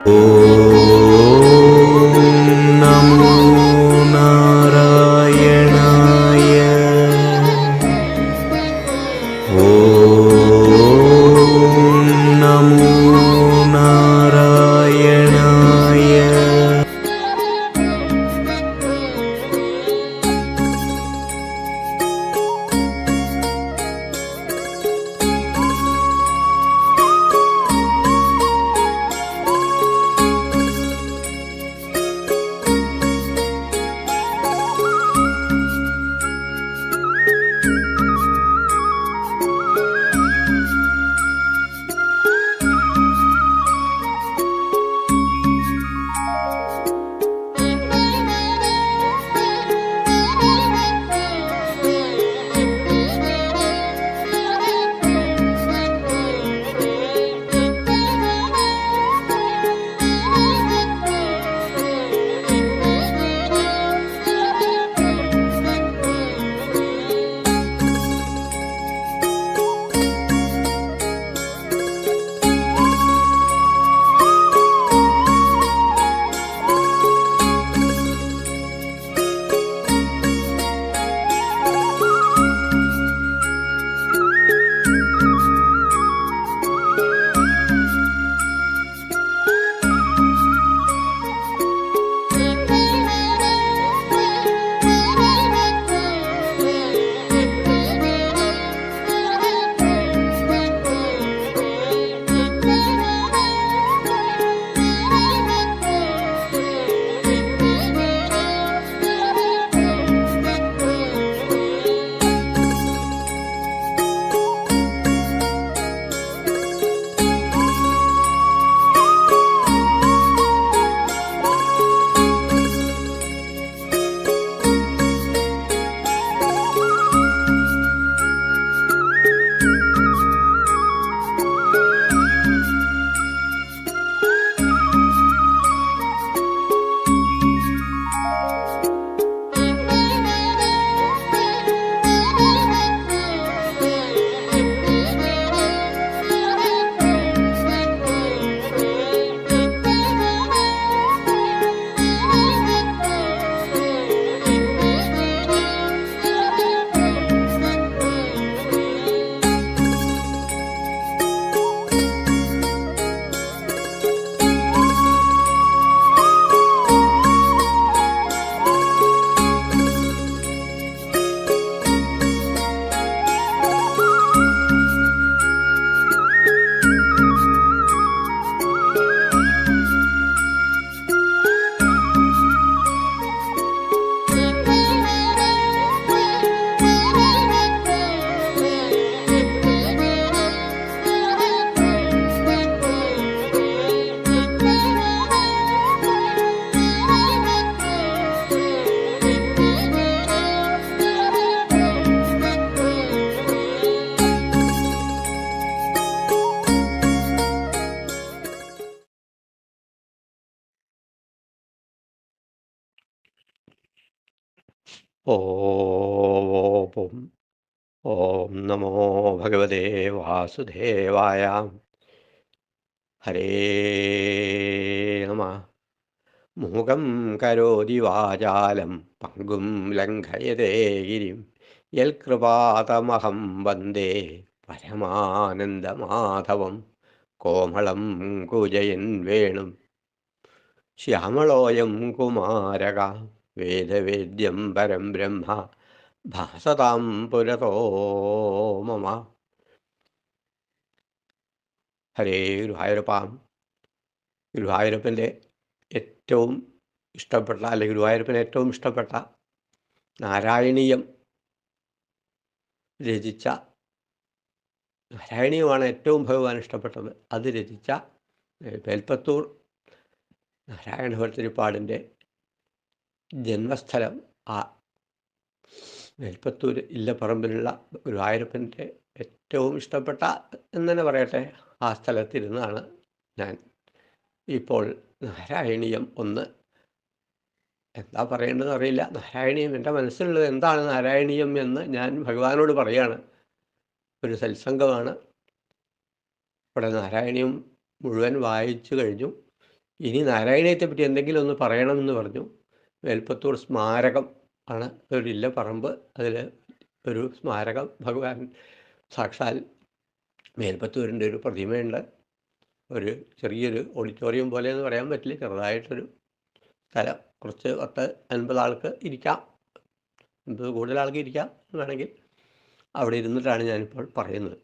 നമോ ഓം ഓം നമോ ഭഗവതേ വാസുദേവായ ഹരേ നമ മൂകം കരോതി വാചാലം പങ്കും ലംഘയതേ ഗിരിം യൽകൃപാതമഹം വന്ദേ പരമാനന്ദമാധവം കോമളം കുജയൻ വേണും ശ്യാമളോയം കുമാരക വേദവേദ്യം പരം ബ്രഹ്മ ഭാസതാം പുരതോ മമ. ഹരേ ഗുരുവായൂരപ്പാം. ഗുരുവായൂരപ്പന്റെ ഏറ്റവും ഇഷ്ടപ്പെട്ട അല്ലെങ്കിൽ ഗുരുവായൂരപ്പന് ഏറ്റവും ഇഷ്ടപ്പെട്ട നാരായണീയം രചിച്ച നാരായണീയമാണ് ഏറ്റവും ഭഗവാൻ ഇഷ്ടപ്പെട്ടത്. അത് രചിച്ച മേൽപ്പത്തൂർ നാരായണ ഭട്ടതിരിപ്പാടിന്റെ ജന്മസ്ഥലം ആ മേൽപ്പത്തൂർ ഇല്ലപ്പറമ്പിലുള്ള ഗുരുവായൂരപ്പന്റെ ഏറ്റവും ഇഷ്ടപ്പെട്ട എന്ന് തന്നെ പറയട്ടെ ആ സ്ഥലത്തിരുന്നാണ് ഞാൻ. ഇപ്പോൾ നാരായണീയം ഒന്ന്. എന്താ പറയേണ്ടതെന്ന് അറിയില്ല. നാരായണീയം എന്റെ മനസ്സിലുള്ളത് എന്താണ് നാരായണീയം എന്ന് ഞാൻ ഭഗവാനോട് പറയാണ്. ഒരു സത്സംഗമാണ്. ഇവിടെ നാരായണീയം മുഴുവൻ വായിച്ചു കഴിഞ്ഞു. ഇനി നാരായണീയത്തെ പറ്റി എന്തെങ്കിലും ഒന്ന് പറയണമെന്ന് പറഞ്ഞു. മേൽപ്പത്തൂർ സ്മാരകം ആണ് ഒരു ഇല്ല പറമ്പ്. അതിൽ ഒരു സ്മാരകം ഭഗവാൻ സാക്ഷാൽ മേൽപ്പത്തൂരിന്റെ ഒരു പ്രതിമയുണ്ട്. ഒരു ചെറിയൊരു ഓഡിറ്റോറിയം പോലെ എന്ന് പറയാൻ പറ്റില്ല. ചെറുതായിട്ടൊരു സ്ഥലം. കുറച്ച് പത്ത് അൻപത് ആൾക്ക് ഇരിക്കാം. അൻപത് കൂടുതൽ ആൾക്ക് ഇരിക്കാം വേണമെങ്കിൽ അവിടെ ഇരുന്നിട്ടാണ് ഞാനിപ്പോൾ പറയുന്നത്.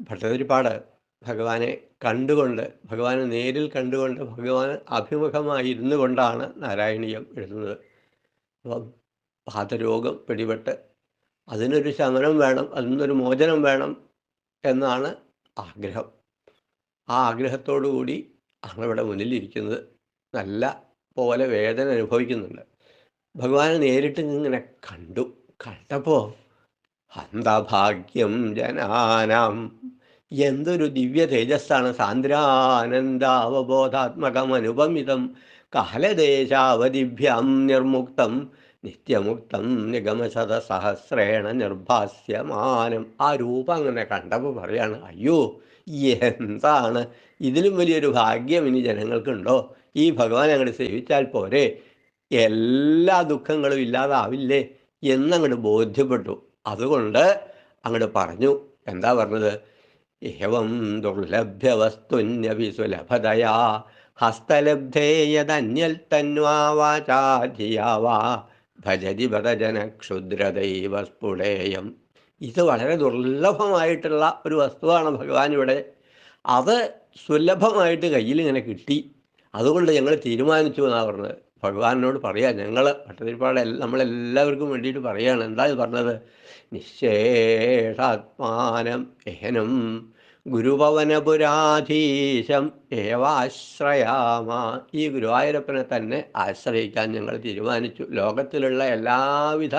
ഭട്ടതിരിപ്പാട് ഭഗവാനെ കണ്ടുകൊണ്ട് ഭഗവാനെ നേരിൽ കണ്ടുകൊണ്ട് ഭഗവാൻ അഭിമുഖമായി ഇരുന്നു കൊണ്ടാണ് നാരായണീയം എഴുതുന്നത്. അപ്പം പാതരോഗം പിടിപെട്ട് അതിനൊരു ശമനം വേണം അതിൽ നിന്നൊരു മോചനം വേണം എന്നാണ് ആഗ്രഹം. ആ ആഗ്രഹത്തോടു കൂടി മുന്നിലിരിക്കുന്നത്. നല്ല പോലെ വേദന അനുഭവിക്കുന്നുണ്ട്. ഭഗവാനെ നേരിട്ട് ഇങ്ങനെ കണ്ടു. കണ്ടപ്പോൾ ഹന്തഭാഗ്യം ജനാനാം എന്തൊരു ദിവ്യ തേജസ്സാണ്. സാന്ദ്രാനന്ദാവബോധാത്മകം അനുപമിതം കാലദേശാവധിഭ്യാം നിർമുക്തം. നിത്യമുക്തം നിഗമശത സഹസ്രേണ നിർഭാസ്യമാനം. ആ രൂപം അങ്ങനെ കണ്ടപ്പോൾ പറയാണ് അയ്യോ എന്താണ്? ഇതിലും വലിയൊരു ഭാഗ്യം ഇനി ജനങ്ങൾക്കുണ്ടോ? ഈ ഭഗവാൻ അങ്ങോട്ട് സേവിച്ചാൽ പോരെ. എല്ലാ ദുഃഖങ്ങളും ഇല്ലാതാവില്ലേ? എന്നങ്ങോട്ട് ബോധ്യപ്പെട്ടു. അതുകൊണ്ട് അങ്ങോട്ട് പറഞ്ഞു എന്താ പറഞ്ഞത്? ഏവം ദുർലഭ്യ ഹസ്തലബ്ധേയതന്യൽ തന്വാ വാചാധിയാ വാ ഭജതി ഭജന ക്ഷുദ്രദൈവ സ്ഫുടേയം ഇത് വളരെ ദുർലഭമായിട്ടുള്ള ഒരു വസ്തുവാണ് ഭഗവാൻ ഇവിടെ അത് സുലഭമായിട്ട് കയ്യിൽ ഇങ്ങനെ കിട്ടി. അതുകൊണ്ട് ഞങ്ങൾ തീരുമാനിച്ചു എന്നാണ് പറഞ്ഞത്. ഭഗവാനോട് പറയാ ഞങ്ങൾ ഭട്ടതിരിപ്പാട് നമ്മളെല്ലാവർക്കും വേണ്ടിയിട്ട് പറയുകയാണ് എന്താ ഇത് പറഞ്ഞത്? നിശേഷാത്മാനം ഏനം ഗുരുഭവനപുരാധീശം ഏവാശ്രയാമ. ഈ ഗുരുവായൂരപ്പനെ തന്നെ ആശ്രയിക്കാൻ ഞങ്ങൾ തീരുമാനിച്ചു. ലോകത്തിലുള്ള എല്ലാവിധ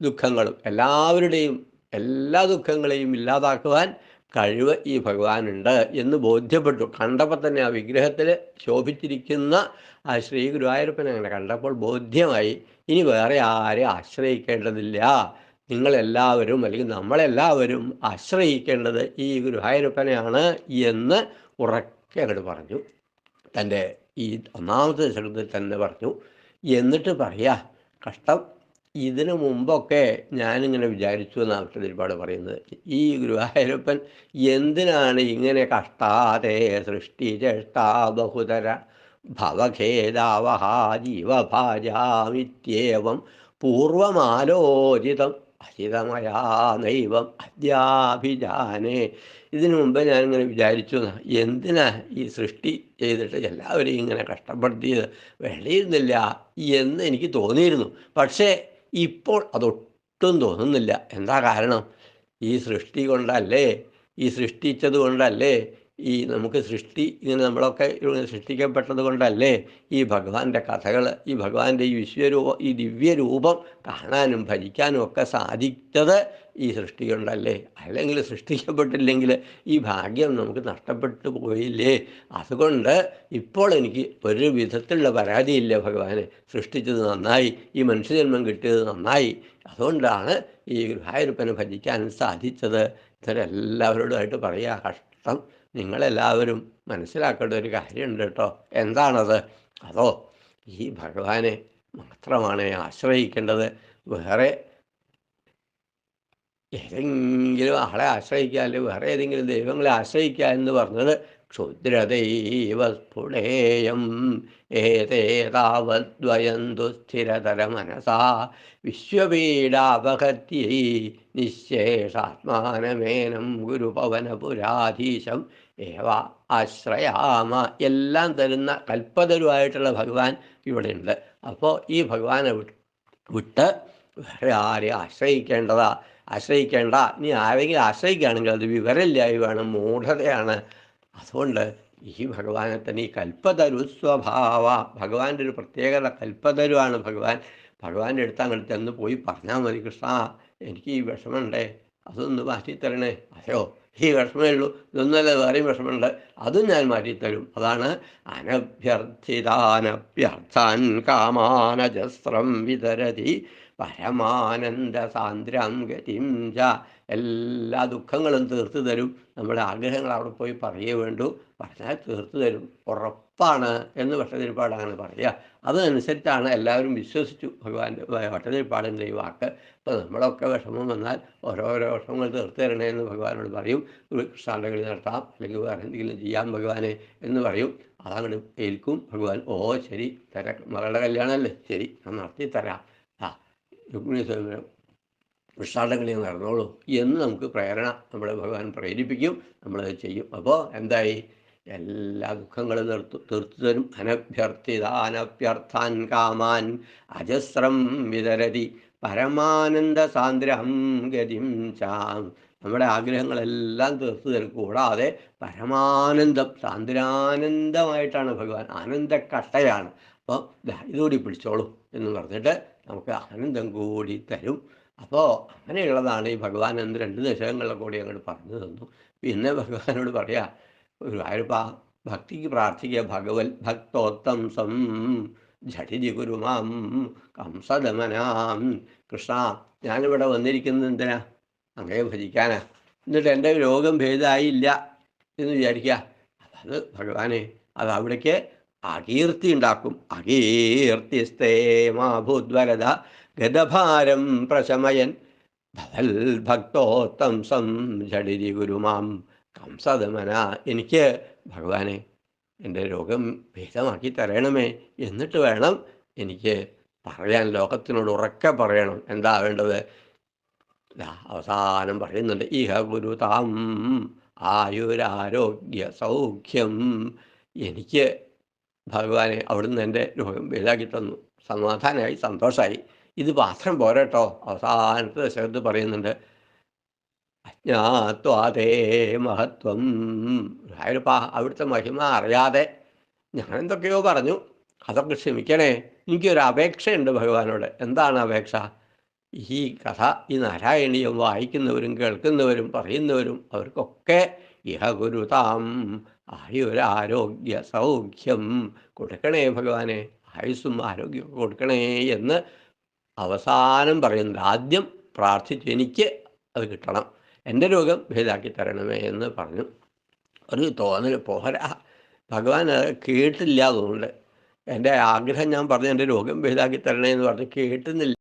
ദുഃഖങ്ങളും എല്ലാവരുടെയും എല്ലാ ദുഃഖങ്ങളെയും ഇല്ലാതാക്കുവാൻ കഴിവ് ഈ ഭഗവാനുണ്ട് എന്ന് ബോധ്യപ്പെട്ടു. കണ്ടപ്പോൾ തന്നെ ആ വിഗ്രഹത്തിൽ ശോഭിച്ചിരിക്കുന്ന ആ ശ്രീ ഗുരുവായൂരപ്പനെ അങ്ങനെ കണ്ടപ്പോൾ ബോധ്യമായി. ഇനി വേറെ ആരെ ആശ്രയിക്കേണ്ടതില്ല. നിങ്ങളെല്ലാവരും അല്ലെങ്കിൽ നമ്മളെല്ലാവരും ആശ്രയിക്കേണ്ടത് ഈ ഗുരുവായൂരപ്പനെയാണ് എന്ന് ഉറക്കെ അങ്ങോട്ട് പറഞ്ഞു. തന്റെ ഈ ഒന്നാമത്തെ ദശകത്തിൽ തന്നെ പറഞ്ഞു. എന്നിട്ട് പറയാ കഷ്ടം. ഇതിനു മുമ്പൊക്കെ ഞാനിങ്ങനെ വിചാരിച്ചു എന്നാണ് ഒരുപാട് പറയുന്നത്. ഈ ഗുരുവായൂരപ്പൻ എന്തിനാണ് ഇങ്ങനെ കഷ്ടാതെ സൃഷ്ടി ചേഷ്ടാ ബഹുതര? ഭവഖേദാവഹ ജീവഭാജാമിത്യേവം പൂർവമാലോചിതം. അഹിതമയാ നൈവം അദ്യാഭിജാനേ ഇതിനു മുമ്പ് ഞാനിങ്ങനെ വിചാരിച്ചു എന്തിനാ ഈ സൃഷ്ടി ചെയ്തിട്ട് എല്ലാവരെയും ഇങ്ങനെ കഷ്ടപ്പെടുത്തിയത്? വേണ്ടിയിരുന്നില്ല എന്ന് എനിക്ക് തോന്നിയിരുന്നു. പക്ഷേ ഇപ്പോൾ അതൊട്ടും തോന്നുന്നില്ല. എന്താ കാരണം? ഈ സൃഷ്ടി കൊണ്ടല്ലേ? ഈ സൃഷ്ടിച്ചത് കൊണ്ടല്ലേ? ഈ നമുക്ക് സൃഷ്ടി ഇങ്ങനെ നമ്മളൊക്കെ സൃഷ്ടിക്കപ്പെട്ടത് കൊണ്ടല്ലേ ഈ ഭഗവാന്റെ കഥകൾ ഈ ഭഗവാന്റെ ഈ വിശ്വരൂപം ഈ ദിവ്യരൂപം കാണാനും ഭജിക്കാനും ഒക്കെ സാധിച്ചത് ഈ സൃഷ്ടി കൊണ്ടല്ലേ അല്ലെങ്കിൽ സൃഷ്ടിക്കപ്പെട്ടില്ലെങ്കിൽ ഈ ഭാഗ്യം നമുക്ക് നഷ്ടപ്പെട്ടു പോയില്ലേ? അതുകൊണ്ട് ഇപ്പോൾ എനിക്ക് ഒരു വിധത്തിലുള്ള പരാതിയില്ല ഭഗവാനെ. സൃഷ്ടിച്ചത് നന്നായി ഈ മനുഷ്യജന്മം കിട്ടിയത് നന്നായി. അതുകൊണ്ടാണ് ഈ ഗുരുവായൂരപ്പനെ ഭജിക്കാൻ സാധിച്ചത്. ഇത്തരം എല്ലാവരോടുമായിട്ട് പറയുക കഷ്ടം. നിങ്ങളെല്ലാവരും മനസ്സിലാക്കേണ്ട ഒരു കാര്യമുണ്ട് കേട്ടോ. എന്താണത്? അതോ ഈ ഭഗവാനെ മാത്രമാണ് ആശ്രയിക്കേണ്ടത്? വേറെ ഏതെങ്കിലും ആളെ ആശ്രയിക്കുക അല്ലെങ്കിൽ വേറെ ഏതെങ്കിലും ദൈവങ്ങളെ ആശ്രയിക്കുക എന്ന് പറഞ്ഞത് ക്ഷുദ്രദൈവ സ്ഫുടേയം ഏതേതാവദ്വയന്തു സ്ഥിരതര മനസാ. വിശ്വപീഡാപഹത്യൈ നിശേഷാത്മാനമേനം ഗുരുപവനപുരാധീശം ഏവ ആശ്രയാമ എല്ലാം തരുന്ന കൽപ്പതരുമായിട്ടുള്ള ഭഗവാൻ ഇവിടെയുണ്ട്. അപ്പോൾ ഈ ഭഗവാനെ വിട്ട് വേറെ ആരെയും ആശ്രയിക്കേണ്ടതാ? ആശ്രയിക്കേണ്ട. നീ ആരെങ്കിലും ആശ്രയിക്കുകയാണെങ്കിൽ അത് വിവരമില്ലായി വേണം മൂഢതയാണ്. അതുകൊണ്ട് ഈ ഭഗവാനെ തന്നെ ഈ കൽപ്പതരു സ്വഭാവ ഭഗവാന്റെ ഒരു പ്രത്യേകത കൽപ്പതരുവാണ് ഭഗവാൻ. ഭഗവാന്റെ അടുത്ത് അങ്ങോട്ട് ചെന്ന് പോയി പറഞ്ഞാൽ മതി കൃഷ്ണ എനിക്ക് ഈ വിഷമമുണ്ടേ അതൊന്ന് മാറ്റിത്തരണേ. അതെയോ? ഈ വിഷമമേ ഉള്ളൂ ഇതൊന്നുമല്ല വേറെയും വിഷമമുണ്ട്. അതും ഞാൻ മാറ്റിത്തരും. അതാണ് അനഭ്യർത്ഥിതാനഭ്യർത്ഥാൻ കാമാനജസ്രം വിതരതി പരമാനന്ദ സാന്ദ്രം ഗതിം എല്ലാ ദുഃഖങ്ങളും തീർത്തു തരും നമ്മുടെ ആഗ്രഹങ്ങൾ അവിടെ പോയി പറയേ വേണ്ടു. പറഞ്ഞാൽ തീർത്തു തരും ഉറപ്പാണ് എന്ന് ഭട്ടതിരിപ്പാട് അങ്ങനെ പറയുക. അതനുസരിച്ചാണ് എല്ലാവരും വിശ്വസിച്ചു. ഭഗവാന്റെ ഭട്ടതിരിപ്പാടിന്റെ ഈ വാക്ക്. അപ്പോൾ നമ്മളൊക്കെ വിഷമം വന്നാൽ ഓരോരോ വിഷമങ്ങൾ തീർത്തു തരണേ എന്ന് ഭഗവാനോട് പറയും. കൃഷ്ണാണ്ടകളി നടത്താം. അല്ലെങ്കിൽ വേറെ എന്തെങ്കിലും ചെയ്യാം ഭഗവാനെ എന്ന് പറയും. അതങ്ങോട്ട് ഏൽക്കും. ഭഗവാൻ ഓ ശരി തരാം മകളുടെ കല്യാണമല്ലേ? ശരി ഞാൻ നടത്തി തരാം. ആ രുക്മിണി സ്വയം വൃഷാടങ്ങളി നടന്നോളൂ എന്ന് നമുക്ക് പ്രേരണ നമ്മുടെ ഭഗവാൻ പ്രേരിപ്പിക്കും. നമ്മളത് ചെയ്യും. അപ്പോൾ എന്തായി? എല്ലാ ദുഃഖങ്ങളും തീർത്തു തീർത്തു തരും. അനഭ്യർത്ഥിതാനഭ്യർത്ഥാൻ കാമാൻ അജസ്രം വിതരതി. പരമാനന്ദ സാന്ദ്രഹം ഗതിം ചാം. നമ്മുടെ ആഗ്രഹങ്ങളെല്ലാം തീർത്തു തരും. കൂടാതെ പരമാനന്ദം സാന്ദ്രാനന്ദമായിട്ടാണ് ഭഗവാൻ. ആനന്ദക്കട്ടയാണ്. അപ്പോൾ ഇതുകൂടി പിടിച്ചോളൂ എന്ന് പറഞ്ഞിട്ട് നമുക്ക് ആനന്ദം കൂടി തരും. അപ്പോൾ അങ്ങനെയുള്ളതാണ് ഈ ഭഗവാൻ എന്ന് രണ്ട് ദശകങ്ങളിലെ കൂടി അങ്ങോട്ട് പറഞ്ഞു തന്നു. പിന്നെ ഭഗവാനോട് പറയാ ഒരു ആയിരപ്പ ഭക്തിക്ക് പ്രാർത്ഥിക്കുക ഭഗവത് ഭക്തോത്തം സം. ഝടിതി ഗുരുമാം കംസദമനാം. കൃഷ്ണ ഞാനിവിടെ വന്നിരിക്കുന്നത് എന്തിനാ? അങ്ങനെ ഭജിക്കാനാ. എന്നിട്ട് എന്റെ രോഗം ഭേദമായില്ല എന്ന് വിചാരിക്കുക അത് ഭഗവാനെ അത് അവിടേക്ക് അകീർത്തി ഉണ്ടാക്കും. അകീർത്തിസ്തേ മാഭൂദ്വരത ഗതഭാരം പ്രശമയൻ. ഭവൽ ഭക്തോത്തം സം. ജഡിരി ഗുരുമാം കംസദമന എനിക്ക് ഭഗവാനെ എന്റെ രോഗം ഭേദമാക്കി തരണമേ എന്നിട്ട് വേണം എനിക്ക് പറയാൻ ലോകത്തിനോട് ഉറക്കെ പറയണം. എന്താ വേണ്ടത്? അവസാനം പറയുന്നുണ്ട് ഇഹ ഗുരു താം ആയുരാരോഗ്യ സൗഖ്യം. എനിക്ക് ഭഗവാനെ അവിടുന്ന് എന്റെ രോഗം ഭേദാക്കി തന്നു. സമാധാനമായി സന്തോഷമായി ഇത് മാത്രം പോരട്ടോ. അവസാനത്തെ ദശകത്ത് പറയുന്നുണ്ട് അജ്ഞാത്വാതേ മഹത്വം. രായപ്പാ അവിടുത്തെ മഹിമ അറിയാതെ ഞാൻ എന്തൊക്കെയോ പറഞ്ഞു. അതൊക്കെ ക്ഷമിക്കണേ. എനിക്കൊരു അപേക്ഷയുണ്ട് ഭഗവാനോട്. എന്താണ് അപേക്ഷ? ഈ കഥ ഈ നാരായണീയം വായിക്കുന്നവരും കേൾക്കുന്നവരും പറയുന്നവരും അവർക്കൊക്കെ ഇഹ ഗുരുതാം ആയുരാരോഗ്യ സൗഖ്യം കൊടുക്കണേ ഭഗവാനെ. ആയുസ്സും ആരോഗ്യവും കൊടുക്കണേ എന്ന് അവസാനം പറയുന്നത്. ആദ്യം പ്രാർത്ഥിച്ചു എനിക്ക് അത് കിട്ടണം. എന്റെ രോഗം ഭേദാക്കി തരണമേ എന്ന് പറഞ്ഞു. ഒരു തോന്നൽ പോരാ. ഭഗവാൻ കേട്ടില്ല അതുകൊണ്ട്. എന്റെ ആഗ്രഹം ഞാൻ പറഞ്ഞു എന്റെ രോഗം ഭേദാക്കി തരണേ എന്ന് പറഞ്ഞ്. കേട്ടുന്നില്ല.